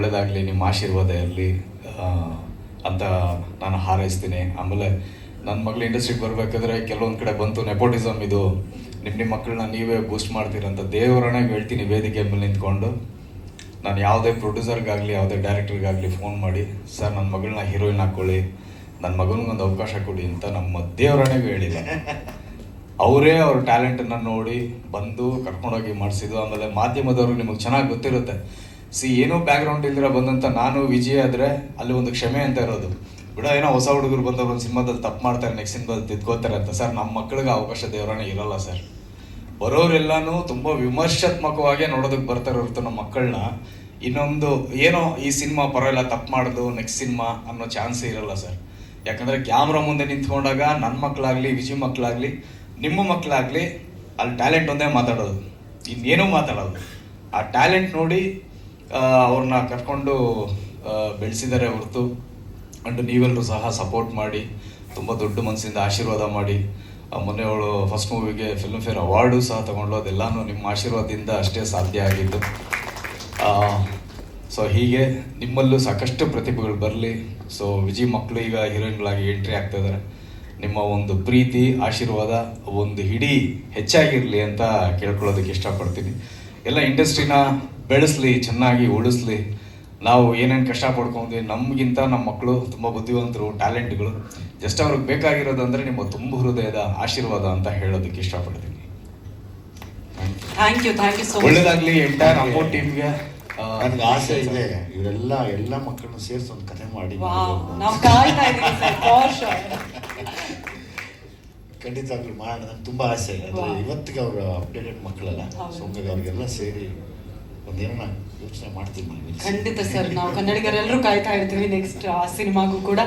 ಒಳ್ಳೇದಾಗಲಿ, ನಿಮ್ಮ ಆಶೀರ್ವಾದ ಇರಲಿ ಅಂತ ನಾನು ಹಾರೈಸ್ತೀನಿ. ಆಮೇಲೆ ನನ್ನ ಮಗಳು ಇಂಡಸ್ಟ್ರಿಗೆ ಬರಬೇಕಾದ್ರೆ ಕೆಲವೊಂದು ಕಡೆ ಬಂತು ನೆಪೋಟಿಸಮ್ ಇದು. ನಿಮ್ಮ ನಿಮ್ಮ ಮಕ್ಕಳನ್ನ ನೀವೇ ಬೂಸ್ಟ್ ಮಾಡ್ತೀರಂತ ದೇವರನ್ನೇ ಹೇಳ್ತೀನಿ ವೇದಿಕೆ ಮೇಲೆ ನಿಂತ್ಕೊಂಡು. ನಾನು ಯಾವುದೇ ಪ್ರೊಡ್ಯೂಸರ್ಗಾಗಲಿ ಯಾವುದೇ ಡೈರೆಕ್ಟರ್ಗಾಗಲಿ ಫೋನ್ ಮಾಡಿ, ಸರ್ ನನ್ನ ಮಗಳನ್ನ ಹೀರೋಯಿನ್ ಹಾಕ್ಕೊಳ್ಳಿ ನನ್ನ ಮಗನಿಗೊಂದು ಅವಕಾಶ ಕೊಡಿ ಅಂತ ನಮ್ಮ ದೇವರನ್ನೇ ಹೇಳಿಲ್ಲ ಅವರೇ ಅವ್ರ ಟ್ಯಾಲೆಂಟನ್ನು ನೋಡಿ ಬಂದು ಕರ್ಕೊಂಡೋಗಿ ಮಾಡಿಸಿದ್ದು. ಆಮೇಲೆ ಮಾಧ್ಯಮದವರು ನಿಮಗೆ ಚೆನ್ನಾಗಿ ಗೊತ್ತಿರುತ್ತೆ. ಸಿ, ಏನೋ ಬ್ಯಾಕ್ಗ್ರೌಂಡ್ ಇಲ್ದಿರ ಬಂದಂತ ನಾನು, ವಿಜಯ್ ಆದರೆ ಅಲ್ಲಿ ಒಂದು ಕ್ಷಮೆ ಅಂತ ಇರೋದು. ಬಿಡ, ಏನೋ ಹೊಸ ಹುಡುಗರು ಬಂದವರು ಒಂದು ಸಿನಿಮಾದಲ್ಲಿ ತಪ್ಪು ಮಾಡ್ತಾರೆ ನೆಕ್ಸ್ಟ್ ಸಿನಿಮಾದಲ್ಲಿ ತಿದ್ಕೋತಾರೆ ಅಂತ. ಸರ್ ನಮ್ಮ ಮಕ್ಕಳಿಗೆ ಅವಕಾಶ ದೇವರನ್ನ ಇರಲ್ಲ ಸರ್. ಬರೋರೆಲ್ಲನೂ ತುಂಬ ವಿಮರ್ಶಾತ್ಮಕವಾಗೇ ನೋಡೋದಕ್ಕೆ ಬರ್ತಾರೆ ಹೊರತು ನಮ್ಮ ಮಕ್ಕಳನ್ನ ಇನ್ನೊಂದು, ಏನೋ ಈ ಸಿನಿಮಾ ಪರವಾಗಿಲ್ಲ, ತಪ್ಪು ಮಾಡೋದು ನೆಕ್ಸ್ಟ್ ಸಿನಿಮಾ ಅನ್ನೋ ಚಾನ್ಸೇ ಇರಲ್ಲ ಸರ್. ಯಾಕಂದರೆ ಕ್ಯಾಮ್ರಾ ಮುಂದೆ ನಿಂತ್ಕೊಂಡಾಗ ನನ್ನ ಮಕ್ಕಳಾಗಲಿ ವಿಜಯ್ ಮಕ್ಕಳಾಗಲಿ ನಿಮ್ಮ ಮಕ್ಕಳಾಗಲಿ ಅಲ್ಲಿ ಟ್ಯಾಲೆಂಟ್ ಒಂದೇ ಮಾತಾಡೋದು. ಇನ್ನೇನೂ ಮಾತಾಡೋದು. ಆ ಟ್ಯಾಲೆಂಟ್ ನೋಡಿ ಅವ್ರನ್ನ ಕರ್ಕೊಂಡು ಬೆಳೆಸಿದ್ದಾರೆ ಹೊರತು. ಅಂಡ್ ನೀವೆಲ್ಲರೂ ಸಹ ಸಪೋರ್ಟ್ ಮಾಡಿ, ತುಂಬ ದೊಡ್ಡ ಮನಸ್ಸಿಂದ ಆಶೀರ್ವಾದ ಮಾಡಿ. ಮೊನ್ನೆ ಅವಳು ಫಸ್ಟ್ ಮೂವಿಗೆ ಫಿಲ್ಮ್ ಫೇರ್ ಅವಾರ್ಡು ಸಹ ತಗೊಂಡು ಅದೆಲ್ಲನೂ ನಿಮ್ಮ ಆಶೀರ್ವಾದದಿಂದ ಅಷ್ಟೇ ಸಾಧ್ಯ ಆಗಿದ್ದು. ಸೊ ಹೀಗೆ ನಿಮ್ಮಲ್ಲೂ ಸಾಕಷ್ಟು ಪ್ರತಿಭೆಗಳು ಬರಲಿ. ಸೊ ವಿಜಯ್ ಮಕ್ಕಳು ಈಗ ಹೀರೋಯಿನ್ಗಳಾಗಿ ಎಂಟ್ರಿ ಆಗ್ತಾ ಇದ್ದಾರೆ ನಿಮ್ಮ ಒಂದು ಪ್ರೀತಿ, ಆಶೀರ್ವಾದ ಒಂದು ಹಿಡಿ ಹೆಚ್ಚಾಗಿರಲಿ ಅಂತ ಕೇಳ್ಕೊಳ್ಳೋದಕ್ಕೆ ಇಷ್ಟಪಡ್ತೀನಿ. ಎಲ್ಲ ಇಂಡಸ್ಟ್ರಿನ ಬೆಳೆಸ್ಲಿ ಚೆನ್ನಾಗಿ ಉಳಿಸ್ಲಿ. ನಾವು ಏನೇನು ಕಷ್ಟ ಪಡ್ಕೊಂಡ್ವಿ ನಮಗಿಂತ ನಮ್ಮ ಮಕ್ಕಳು ತುಂಬ ಬುದ್ಧಿವಂತರು ಟ್ಯಾಲೆಂಟ್ಗಳು. ಜಸ್ಟ್ ಅವ್ರಿಗೆ ಬೇಕಾಗಿರೋದಂದ್ರೆ ನಿಮ್ಮ ತುಂಬ ಹೃದಯದ ಆಶೀರ್ವಾದ ಅಂತ ಹೇಳೋದಕ್ಕೆ ಇಷ್ಟಪಡ್ತೀನಿ. Thank you thank you so much ಒಳ್ಳೇದಾಗ್ಲಿ ಎಂಟೈರ್ ಅಪ್ಪೋ ಟೀಮ್ಗೆ ನನಗೆ ಆಸೆ ಇದೆ. ಇವರೆಲ್ಲ ಎಲ್ಲ ಮಕ್ಕಳನ್ನ ಸೇರಿಸಿ ಒಂದು ಕಥೆ ಮಾಡಿ. ನಾವು. ಕಾಯ್ತಾ ಇದ್ದೀವಿ ಸರ್ ಫಾರ್ ಶೋರ್ ಖಂಡಿತವಾಗ್ಲೂ ಮಾಡೋಣ ತುಂಬಾ ಆಸೆ. ಇದೆ ಇವತ್ತಿಗೆ ಅವರು ಅಪ್ಡೇಟೆಡ್ ಮಕ್ಕಳಲ್ಲ. ಸೊ ಅವ್ರಿಗೆಲ್ಲ ಸೇರಿ ಯೋಚನೆ ಮಾಡ್ತೀನಿ ಖಂಡಿತ ಸರ್ ನಾವು ಕನ್ನಡಿಗರೆಲ್ಲರೂ ಕಾಯ್ತಾ ಇರ್ತೀವಿ ನೆಕ್ಸ್ಟ್ ಆ ಸಿನಿಮಾಗೂ ಕೂಡ.